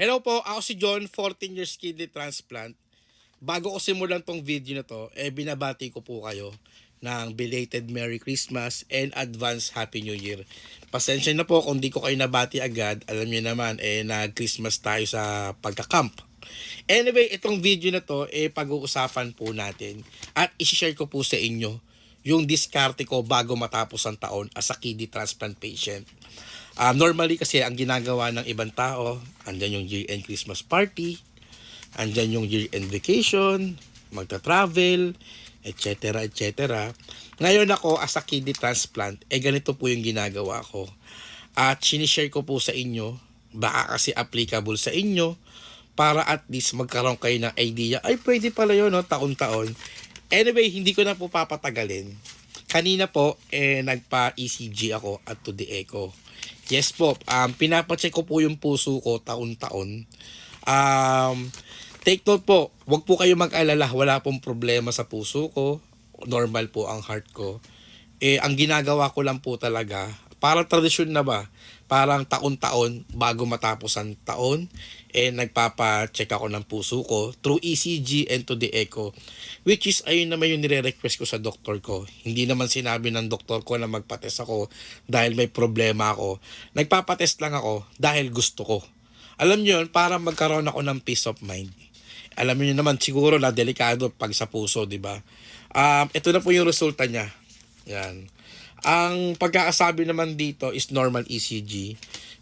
Hello po, ako si John, 14 years kidney transplant. Bago ko simulan tong video na to, eh binabati ko po kayo ng belated Merry Christmas and advance Happy New Year. Pasensya na po kung di ko kayo nabati agad. Alam niyo naman, eh nag-Christmas tayo sa pagka-camp. Anyway, itong video na to, eh pag-uusapan po natin at isi-share ko po sa inyo yung diskarte ko bago matapos ang taon as a kidney transplant patient. Um, normally kasi ang ginagawa ng ibang tao, andyan yung year-end Christmas party, andyan yung year-end vacation, magta-travel, etc. etc. Ngayon ako as a kidney transplant, eh ganito po yung ginagawa ko. At sinishare ko po sa inyo, baka kasi applicable sa inyo, para at least magkaroon kayo ng idea, ay pwede pala yun, no, taon-taon. Anyway, hindi ko na po papatagalin. Kanina po, eh, nagpa-ECG ako at to the echo. Yes po, um, pinapacheck ko po yung puso ko taon-taon. Um, take note po, wag po kayo mag-alala, wala pong problema sa puso ko. Normal po ang heart ko. Eh, ang ginagawa ko lang po talaga, parang tradisyon na ba? Parang taon-taon bago matapos ang taon, eh nagpapa-check ako ng puso ko through ECG and to the echo. Which is, ayun naman yung nire-request ko sa doktor ko. Hindi naman sinabi ng doktor ko na magpatest ako dahil may problema ako. Nagpapatest lang ako dahil gusto ko. Alam niyo yun, para magkaroon ako ng peace of mind. Alam niyo naman siguro na delikado pag sa puso, di ba? Um, ito na po yung resulta niya. Yan. Ang pagkakasabi naman dito is normal ECG.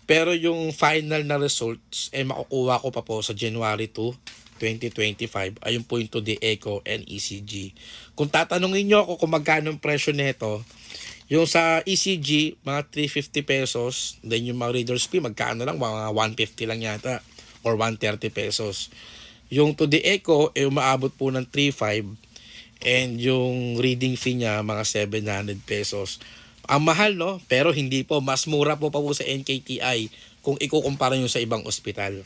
Pero yung final na results, eh makukuha ko pa po sa January 2, 2025. Ayun po yung to the echo and ECG. Kung tatanungin nyo ako kung magkano ang presyo nito, yung sa ECG, mga 350 pesos. Then yung mga reader's fee, magkano lang? Mga 150 lang yata. Or 130 pesos. Yung to the echo, eh umaabot po ng 3.5. And yung reading fee niya, mga 700 pesos. Ang mahal, no? Pero hindi po. Mas mura po pa po sa NKTI kung ikukumpara nyo sa ibang ospital.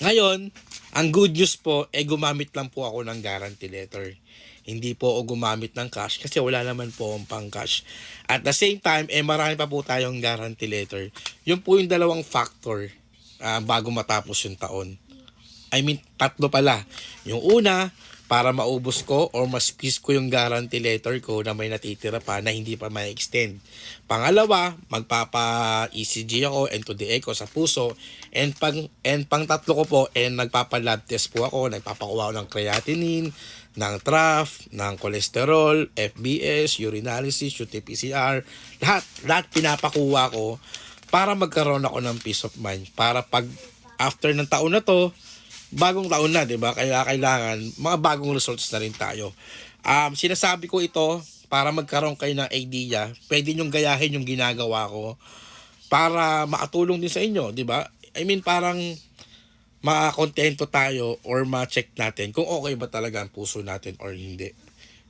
Ngayon, ang good news po, eh gumamit lang po ako ng guarantee letter. Hindi po ako gumamit ng cash kasi wala naman po akong pang cash. At the same time, eh marami pa po tayong guarantee letter. Yun po yung dalawang factor ah, bago matapos yung taon. I mean, tatlo pala. Yung una, para maubos ko or ma-squeeze ko yung guarantee letter ko na may natitira pa na hindi pa ma-extend. Pangalawa, magpapa-ECG ako and to the echo sa puso. And pang, and pang tatlo ko po, and nagpapa-lab test po ako, nagpapakuha ako ng creatinine, ng TRAF, ng cholesterol, FBS, urinalysis, UT-PCR, lahat, lahat pinapakuha ko para magkaroon ako ng peace of mind. Para pag after ng taon na to, bagong taon na, 'di ba? Kaya kailangan mga bagong results na rin tayo. Um, sinasabi ko ito para magkaroon kayo ng idea. Pwede nyo gayahin yung ginagawa ko para makatulong din sa inyo, 'di ba? I mean, parang makakontento tayo or ma-check natin kung okay ba talaga ang puso natin or hindi.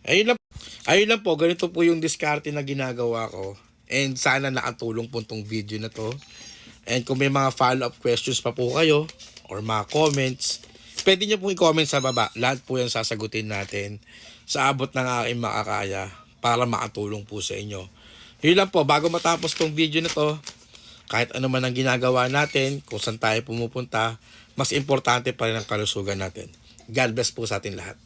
Ayun lang, ayun lang po, ganito po yung diskarte na ginagawa ko. And sana nakatulong po tong video na to. And kung may mga follow-up questions pa po kayo, or mga comments, pwede nyo pong i-comment sa baba. Lahat po yan sasagutin natin sa abot ng aking makakaya para makatulong po sa inyo. Yun lang po, bago matapos tong video na to, kahit ano man ang ginagawa natin, kung saan tayo pumupunta, mas importante pa rin ang kalusugan natin. God bless po sa atin lahat.